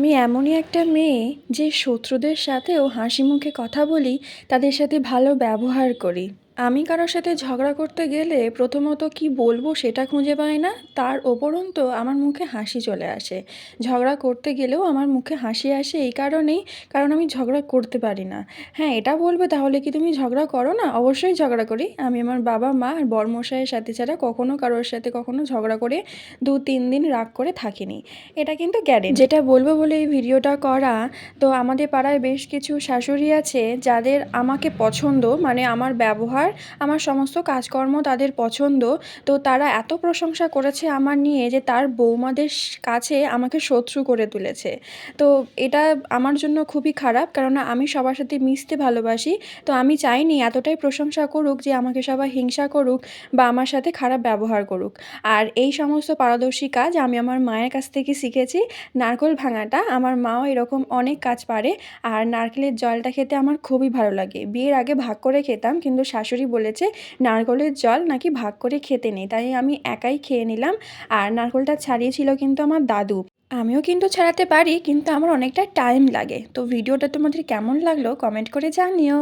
আমি এমনই একটা মেয়ে যে শত্রুদের সাথেও হাসি মুখে কথা বলি, তাদের সাথে ভালো ব্যবহার করি। আমি কারোর সাথে ঝগড়া করতে গেলে প্রথমত কি বলব সেটা খুঁজে পাই না, তার ওপরন্ত আমার মুখে হাসি চলে আসে। ঝগড়া করতে গেলেও আমার মুখে হাসি আসে এই কারণেই, কারণ আমি ঝগড়া করতে পারি না। হ্যাঁ এটা বলবে তাহলে কি তুমি ঝগড়া করো না? অবশ্যই ঝগড়া করি। আমি আমার বাবা, মা আর বড়মশাইয়ের সাথে ছাড়া কখনো কারোর সাথে কখনো ঝগড়া করে দু তিন দিন রাগ করে থাকিনি। এটা কিন্তু গ্যারেন্টি যেটা বলব বলে এই ভিডিওটা করা, তো আমাদের পাড়ায় বেশ কিছু শাশুড়ি আছে যাদের আমাকে পছন্দ মানে আমার ব্যবহার আমার সমস্ত কাজকর্ম তাদের পছন্দ। তো তারা এত প্রশংসা করেছে আমার নিয়ে যে তার বৌমাদের কাছে আমাকে শত্রু করে তুলেছে। তো এটা আমার জন্য খুবই খারাপ কেননা আমি সবার সাথে মিশতে ভালোবাসি। তো আমি চাইনি এতটাই প্রশংসা করুক যে আমাকে সবাই হিংসা করুক বা আমার সাথে খারাপ ব্যবহার করুক। আর এই সমস্ত পারদর্শী কাজ আমি আমার মায়ের কাছ থেকে শিখেছি। নারকেল ভাঙাটা আমার মাও এরকম অনেক কাজ পারে। আর নারকেলের জলটা খেতে আমার খুবই ভালো লাগে। বিয়ের আগে ভাগ করে খেতাম কিন্তু শাশুড়ি বলেছে, নারকলের জল নাকি ভাগ করে খেতে নেই, তাই আমি একাই খেয়ে নিলাম। আর নারকলটা ছাড়িয়েছিল কিন্তু আমার দাদু। আমিও কিন্তু ছাড়াতে পারি, কিন্তু আমার অনেকটা টাইম লাগে। তো ভিডিওটা তোমাদের কেমন লাগল কমেন্ট করে জানিও।